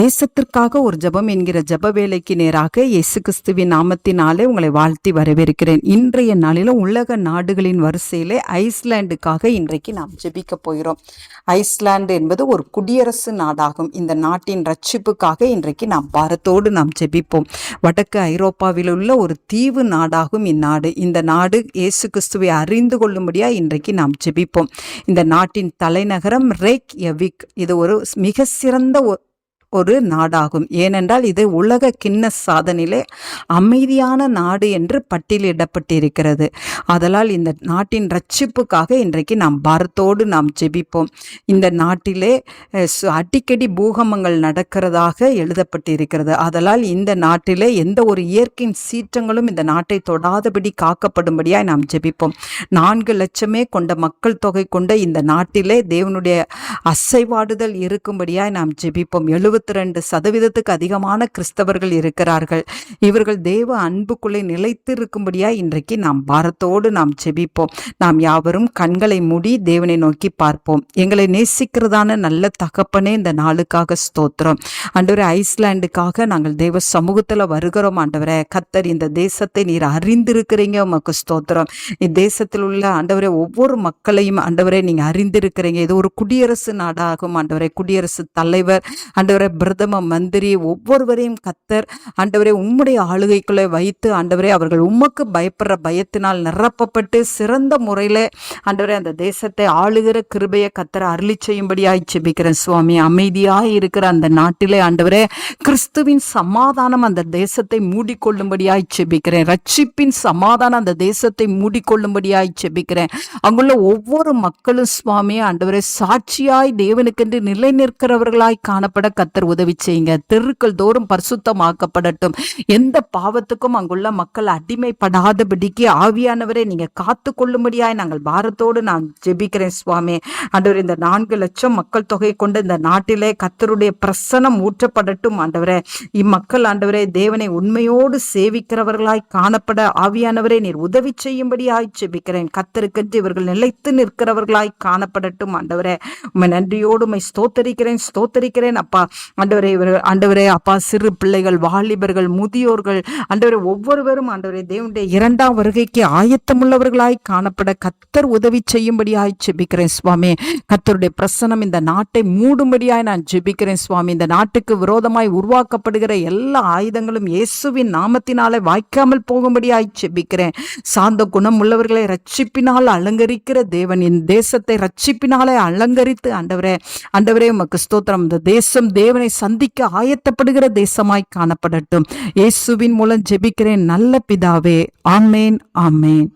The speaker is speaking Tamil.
தேசத்திற்காக ஒரு ஜெபம் என்கிற ஜெப வேலைக்கு நேராக இயேசு கிறிஸ்துவின் நாமத்தினாலே உங்களை வாழ்த்தி வரவேற்கிறேன். இன்றைய நாளிலும் உலக நாடுகளின் வரிசையிலே ஐஸ்லாண்டுக்காக இன்றைக்கு நாம் ஜெபிக்க போகிறோம். ஐஸ்லாண்டு என்பது ஒரு குடியரசு நாடாகும். இந்த நாட்டின் ரட்சிப்புக்காக இன்றைக்கு நாம் பாரத்தோடு நாம் ஜெபிப்போம். வடக்கு ஐரோப்பாவில் உள்ள ஒரு தீவு நாடாகும் இந்நாடு. இந்த நாடு இயேசு கிறிஸ்துவை அறிந்து கொள்ளும்படியா இன்றைக்கு நாம் ஜெபிப்போம். இந்த நாட்டின் தலைநகரம் ரேக் எவிக். இது ஒரு மிக சிறந்த ஒ- ஒரு நாடாகும். ஏனென்றால் இது உலக கிண்ண சாதனையிலே அமைதியான நாடு என்று பட்டியலிடப்பட்டிருக்கிறது அதனால் இந்த நாட்டின் ரட்சிப்புக்காக இன்றைக்கு நாம் பாரத்தோடு நாம் ஜெபிப்போம். இந்த நாட்டிலே சு- அடிக்கடி பூகம்பங்கள் நடக்கிறதாக எழுதப்பட்டிருக்கிறது. அதனால் இந்த நாட்டிலே எந்த ஒரு இயற்கையின் சீற்றங்களும் இந்த நாட்டை தொடாதபடி காக்கப்படும்படியாய் நாம் ஜெபிப்போம். நான்கு லட்சமே கொண்ட மக்கள் தொகை கொண்ட இந்த நாட்டிலே தேவனுடைய அசைவாடுதல் இருக்கும்படியாய் நாம் ஜெபிப்போம். இருபத்தி ரெண்டு சதவீதத்துக்கு அதிகமான கிறிஸ்தவர்கள் இருக்கிறார்கள். இவர்கள் தேவ அன்புக்குள்ளே நிலைத்திருக்கும்படியாய் இன்றைக்கு நாம் பாரத்தோடு நாம் ஜெபிப்போம். நாம் யாவரும் கண்களை மூடி தேவனை நோக்கி பார்ப்போம். எங்களை நேசிக்கிறதான நல்ல தகப்பனே இந்த நாளுக்காக ஸ்தோத்திரம். அண்டவரை ஐஸ்லாண்டுக்காக நாங்கள் தேவ சமூகத்தில் வருகிறோம். ஆண்டவரே கத்தர் இந்த தேசத்தை நீர் அறிந்திருக்கிறீங்க. உமக்கு ஸ்தோத்திரம். இத்தேசத்தில் உள்ள ஆண்டவரை ஒவ்வொரு மக்களையும் ஆண்டவரை நீங்க அறிந்திருக்கிறீங்க. இது ஒரு குடியரசு நாடாகும். ஆண்டவரை குடியரசு தலைவர். ஆண்டவரை பிரதம மந்திரி ஒவ்வொருவரையும் கத்தர் ஆண்டவரே உம்முடைய ஆளுகைக்குள்ளே வைத்து ஆண்டவரே அவர்கள் உமக்கு பயப்படுற பயத்தினால் நிரப்பப்பட்டு சிறந்த முறையில் ஆண்டவரே அந்த தேசத்தை ஆளுகிற கிருபையை கத்தர் அருளி செய்யும்படியாய் செபிக்கிறேன் சுவாமி. அமைதியாக இருக்கிற அந்த நாட்டிலே ஆண்டவரே கிறிஸ்துவின் சமாதானம் அந்த தேசத்தை மூடிக்கொள்ளும்படியாய் செபிக்கிறேன் ரட்சிப்பின் சமாதானம் அந்த தேசத்தை மூடிக்கொள்ளும்படியாய் செபிக்கிறேன் அங்குள்ள ஒவ்வொரு மக்களும் சுவாமி ஆண்டவரே சாட்சியாய் தேவனுக்கென்று நிலை நிற்கிறவர்களாய் காணப்பட கத்தர் உதவி செய்யுங்க. தெருக்கள் தோறும் பரிசுத்தமாக்கப்படட்டும். எந்த பாவத்துக்கும் அங்குள்ள மக்கள் அடிமைப்படாதபடிக்கு ஆவியானவரை நீங்க காத்து கொள்ளும்படியாய் நாங்கள் பாரத்தோடு நான் ஜெபிக்கிறேன் சுவாமி. ஆண்டவர் இந்த நான்கு லட்சம் மக்கள் தொகை கொண்ட இந்த நாட்டிலே கத்தருடைய பிரசனம் ஊற்றப்படட்டும் ஆண்டவரே. இம்மக்கள் ஆண்டவரே தேவனை உண்மையோடு சேவிக்கிறவர்களாய் காணப்பட ஆவியானவரே நீர் உதவி செய்யும்படியாய் ஜெபிக்கிறேன். கத்தருக்கென்று இவர்கள் நிலைத்து நிற்கிறவர்களாய் காணப்படட்டும் ஆண்டவரே. உண்மை நன்றியோடு உண்மை ஸ்தோத்தரிக்கிறேன் ஸ்தோத்தரிக்கிறேன் அப்பா. ஆண்டவரே இவர்கள் ஆண்டவரே அப்பா சிறு பிள்ளைகள் வாலிபர்கள் முதியோர்கள் ஆண்டவரே ஒவ்வொருவரும் ஆண்டவரே தேவனுடைய இரண்டாம் வருகைக்கு ஆயத்தமுள்ளவர்களாய் காணப்பட கத்தர் உதவி செய்யும்படியாய் ஜெபிக்கிறேன் சுவாமி. கத்தருடைய பிரசனம் இந்த நாட்டை மூடும்படியாய் நான் ஜெபிக்கிறேன் சுவாமி. இந்த நாட்டுக்கு விரோதமாய் உருவாக்கப்படுகிற எல்லா ஆயுதங்களும் இயேசுவின் நாமத்தினாலே வாய்க்காமல் போகும்படியாய் ஜெபிக்கிறேன். சாந்த குணம் உள்ளவர்களை ரட்சிப்பினால் அலங்கரிக்கிற தேவன் இந்த தேசத்தை ரட்சிப்பினாலே அலங்கரித்து ஆண்டவரே ஆண்டவரே உமக்கு ஸ்தோத்திரம். இந்த தேசம் தேவனை சந்திக்க ஆயத்தப்படுகிற தேசமாய் காணப்படட்டும். இயேசுவின் மூலம் ஜெபிக்கிறேன் நல்ல பிதாவே. ஆமேன் ஆமேன்.